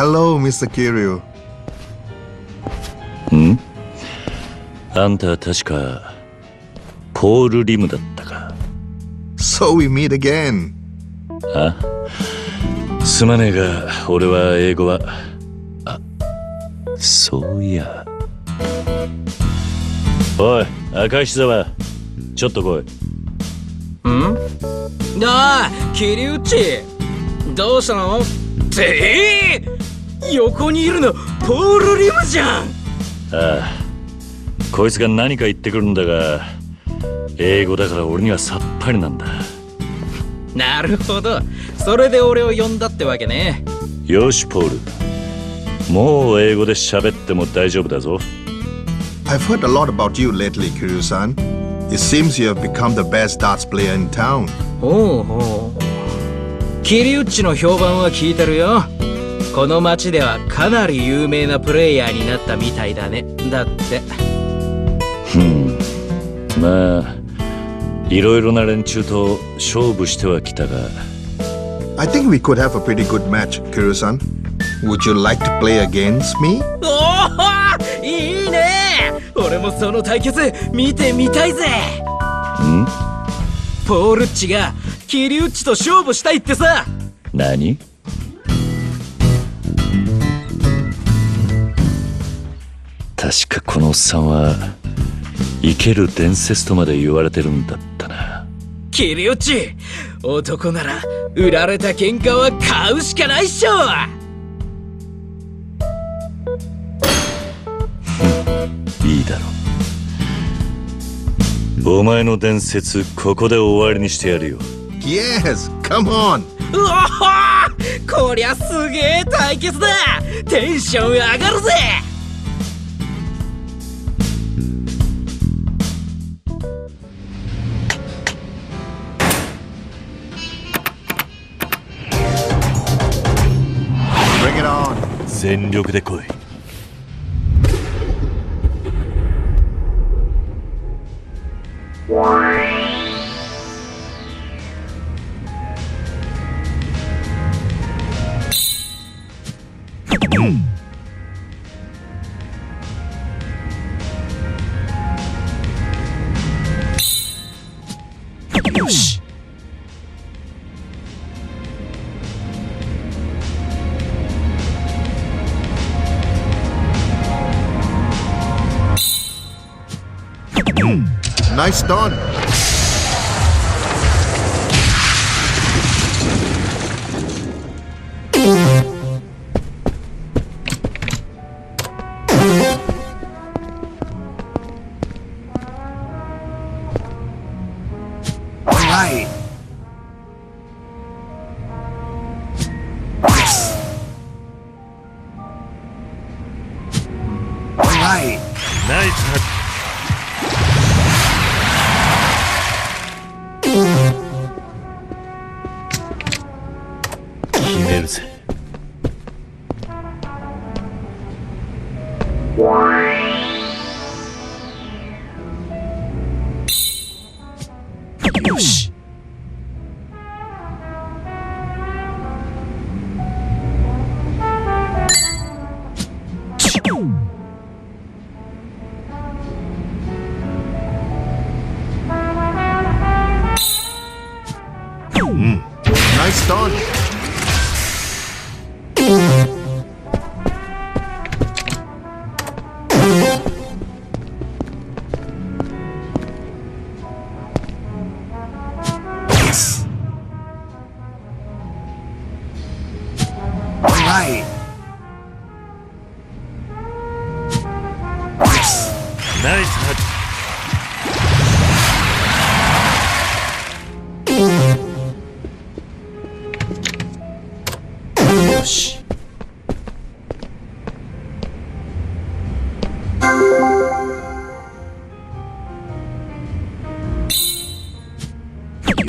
Hello, Mr. Kiryu. あんたは確かポール・リムだったか？So we meet again. あ？すまねえが俺は英語は？あそういや。おい赤石沢ちょっと来い。ああ桐内どうしたの？ってえー横にいるのポール・リムじゃん。ああこいつが何か言ってくるんだが英語だから俺にはさっぱりなんだ。なるほど。それで俺を呼んだってわけね。よしポール。もう英語で喋っても大丈夫だぞ。I've heard a lot about you lately, Kiryu-san. It seems you have become the best darts player in town. ほうほう桐内の評判は聞いてるよこの町ではかなり有名なプレイヤーになったみたいだね。だって。まあいろいろな連中と勝負してはきたが。I think we could have a pretty good match, Kiryu-san. Would you like to play against me? おお いいね。俺もその対決見てみたいぜ。んポールッチが桐内と勝負したいってさ。何？確かこのおっさんは生ける伝説とまで言われてるんだったな。桐内男なら売られた喧嘩は買うしかないっしょ。いいだろう。お前の伝説ここで終わりにしてやるよ。Yes, come on. うわこりゃすげえ対決だ。テンション上がるぜ全力で来い。よ Nice. All right. Hmm. Nice done. ナイスハッ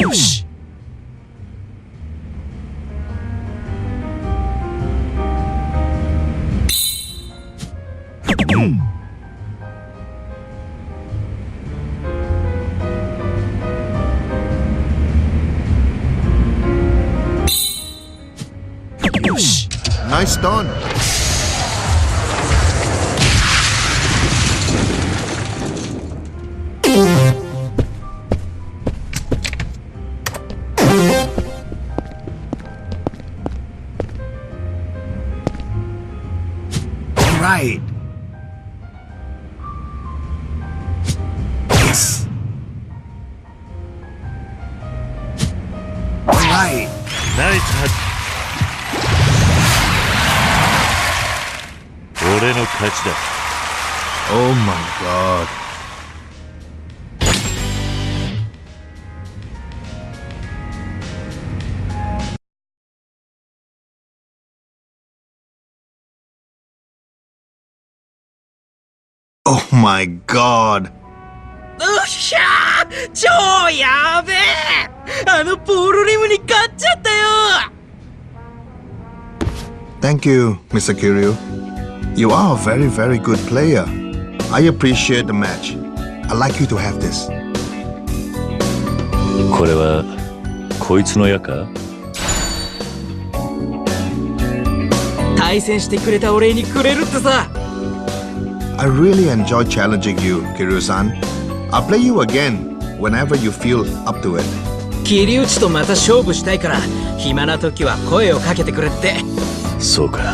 よし。よ Done. All right. 俺の勝ちだ Oh my god. Oh my god. うっしゃー超やべえあのポールリムに勝っちゃったよ Thank you, Mr. Kiryu. You are a very, very good player. I appreciate the match. I'd like you to have this. これはこいつの矢か対戦してくれたお礼にくれるってさ I really enjoy challenging you, Kiryu-san. I'll play you again whenever you feel up to it. 切り打ちとまた勝負したいから暇な時は声をかけてくれってそうか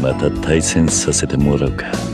また対戦させてもらうか。